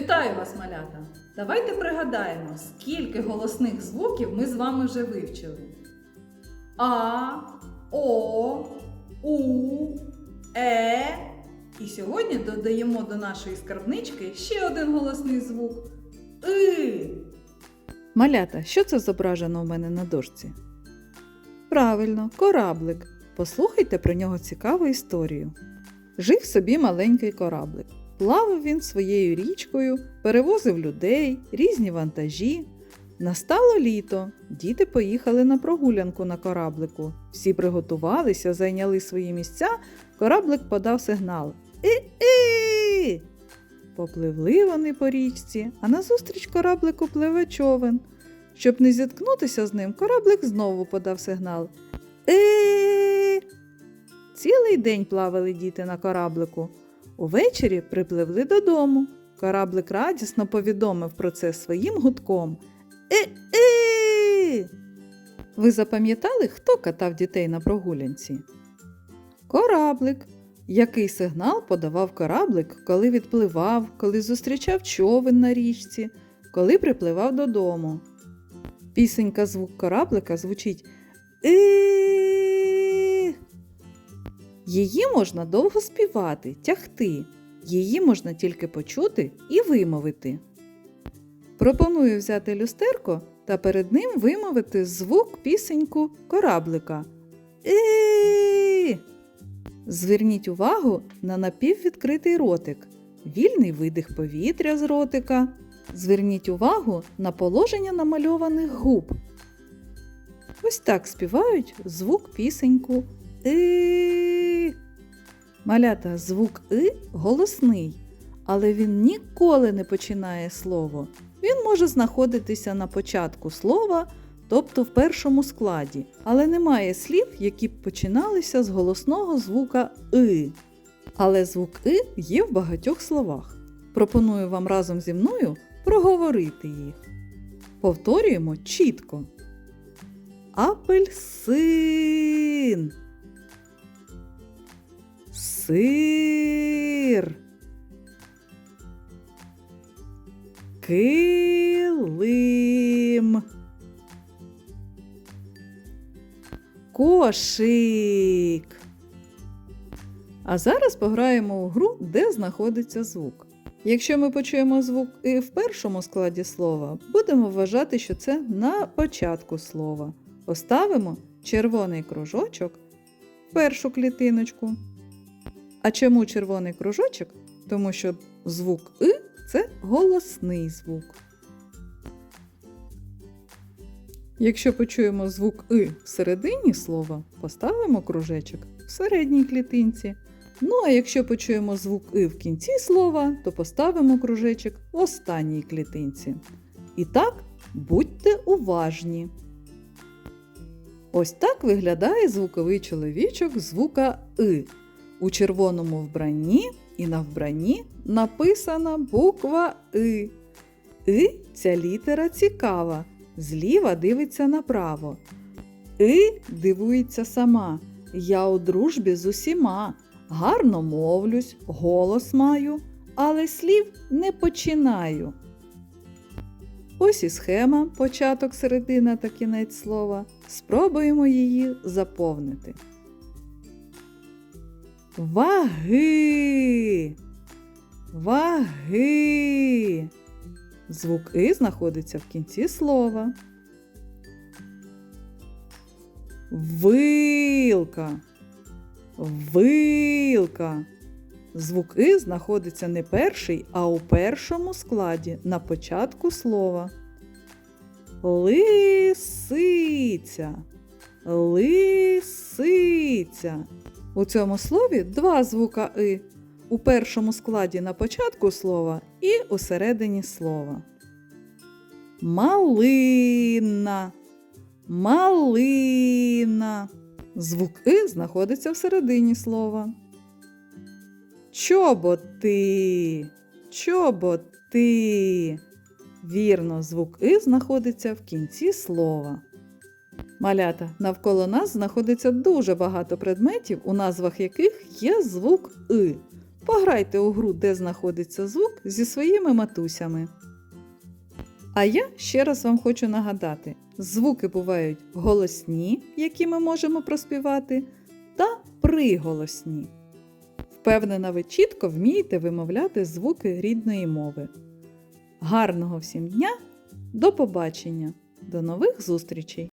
Вітаю вас, малята! Давайте пригадаємо, скільки голосних звуків ми з вами вже вивчили. А, О, У, Е. І сьогодні додаємо до нашої скарбнички ще один голосний звук И. Малята, що це зображено у мене на дошці? Правильно, кораблик. Послухайте про нього цікаву історію. Жив собі маленький кораблик. Плавав він своєю річкою, перевозив людей, різні вантажі. Настало літо. Діти поїхали на прогулянку на кораблику. Всі приготувалися, зайняли свої місця. Кораблик подав сигнал. І-і! Попливли вони по річці, а назустріч кораблику пливе човен. Щоб не зіткнутися з ним, кораблик знову подав сигнал. Е. Цілий день плавали діти на кораблику. Увечері припливли додому. Кораблик радісно повідомив про це своїм гудком. Е-е! Ви запам'ятали, хто катав дітей на прогулянці? Кораблик. Який сигнал подавав кораблик, коли відпливав, коли зустрічав човен на річці, коли припливав додому? Пісенька звук кораблика звучить е. Її можна довго співати, тягти. Її можна тільки почути і вимовити. Пропоную взяти люстерко та перед ним вимовити звук пісеньку кораблика. Е. Зверніть увагу на напіввідкритий ротик, вільний видих повітря з ротика. Зверніть увагу на положення намальованих губ. Ось так співають звук пісеньку И. Малята, звук И голосний, але він ніколи не починає слово. Він може знаходитися на початку слова, тобто в першому складі, але немає слів, які б починалися з голосного звука И. Але звук И є в багатьох словах. Пропоную вам разом зі мною проговорити їх. Повторюємо чітко. Апельсин. Сир. Килим. Кошик. А зараз пограємо у гру, де знаходиться звук. Якщо ми почуємо звук і в першому складі слова, будемо вважати, що це на початку слова. Поставимо червоний кружочок в першу клітиночку. А чому червоний кружочок? Тому що звук И це голосний звук. Якщо почуємо звук И всередині слова, поставимо кружечок в середній клітинці. Ну а якщо почуємо звук И в кінці слова, то поставимо кружечок в останній клітинці. І так, будьте уважні. Ось так виглядає звуковий чоловічок звука И. У червоному вбранні і на вбранні написана буква И. И ця літера цікава. Зліва дивиться направо. И дивується сама. Я у дружбі з усіма. Гарно мовлюсь, голос маю, але слів не починаю. Ось і схема, початок, середина та кінець слова. Спробуємо її заповнити. Ваги. Ваги. Звук И знаходиться в кінці слова. Вилка. Вилка. Звук И знаходиться не перший, а у першому складі на початку слова. Лисиця. Лисиця. У цьому слові два звука И. У першому складі на початку слова і у середині слова. Малина. Малина. Звук И знаходиться в середині слова. Чоботи. Чоботи. Вірно, звук И знаходиться в кінці слова. Малята, навколо нас знаходиться дуже багато предметів, у назвах яких є звук И. Пограйте у гру, де знаходиться звук зі своїми матусями. А я ще раз вам хочу нагадати: звуки бувають голосні, які ми можемо проспівати, та приголосні. Впевнена, ви чітко вмієте вимовляти звуки рідної мови. Гарного всім дня! До побачення! До нових зустрічей!